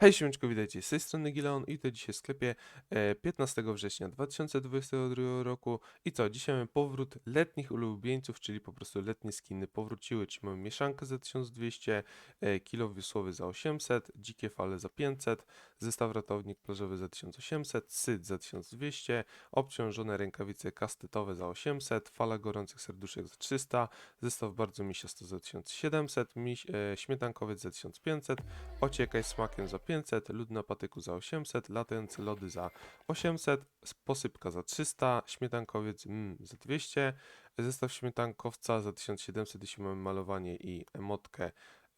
Hej, siemaneczko, witajcie. Z tej strony Gileon i to dzisiaj w sklepie e, 15 września 2022 roku. I co, dzisiaj mamy powrót letnich ulubieńców, czyli po prostu letnie skiny powróciły, czyli mamy mieszankę za 1200, e, kilo wiosłowy za 800, dzikie fale za 500, zestaw ratownik plażowy za 1800, syt za 1200, obciążone rękawice kastetowe za 800, fala gorących serduszek za 300, zestaw bardzo misiasto za 1700, miś, e, śmietankowiec za 1500, ociekaj smakiem za 500, lód na patyku za 800, latające lody za 800, s- posypka za 300, śmietankowiec mm, za 200, zestaw śmietankowca za 1700, jeśli mamy malowanie i emotkę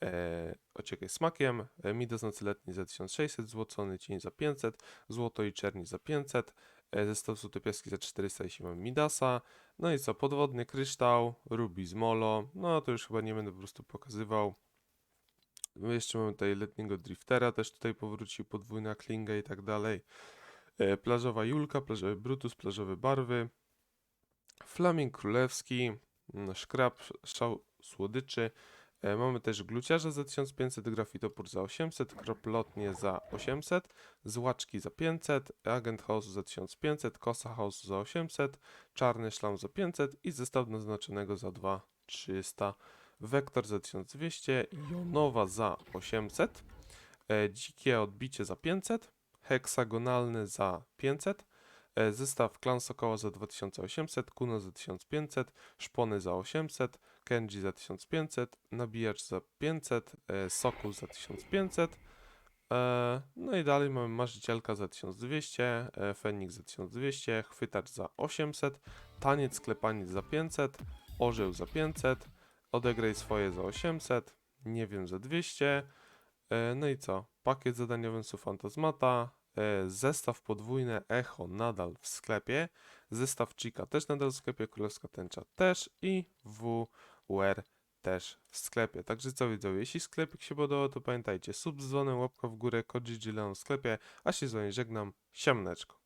e, ociekaj smakiem, e, midas noceletni za 1600, złocony cień za 500, złoto i czerni za 500, e, zestaw złoto piaski za 400, jeśli mamy midasa, no i co, podwodny kryształ, ruby z molo, no to już chyba nie będę po prostu pokazywał. My jeszcze mamy tutaj letniego driftera, też tutaj powrócił podwójna klinga i tak dalej. E, Plażowa Julka, plażowy Brutus, plażowe barwy. Flaming królewski, mm, szkrab, szał słodyczy. E, Mamy też gluciarza za 1500, grafitopór za 800, kroplotnie za 800, złaczki za 500, agent chaosu za 1500, kosa chaosu za 800, czarny szlam za 500 i zestaw naznaczonego za 2300. Wektor za 1200, Jonowa za 800, e, dzikie odbicie za 500, heksagonalny za 500, e, zestaw klan Sokoła za 2800, Kuno za 1500, szpony za 800, Kenji za 1500, nabijacz za 500, e, Sokół za 1500, e, no i dalej mamy marzycielka za 1200, e, Feniks za 1200, chwytacz za 800, taniec klepaniec za 500, orzeł za 500, odegraj swoje za 800, nie wiem za 200. E, no i co? Pakiet zadaniowy su Fantasmata, e, zestaw podwójne Echo nadal w sklepie, zestaw Chica też nadal w sklepie, Królewska Tęcza też i WR też w sklepie. Także co widzowie, jeśli sklepik się podobał, to pamiętajcie, sub z dzwonem, łapka w górę, kod GG Leon w sklepie, a się z wami żegnam, siemneczko.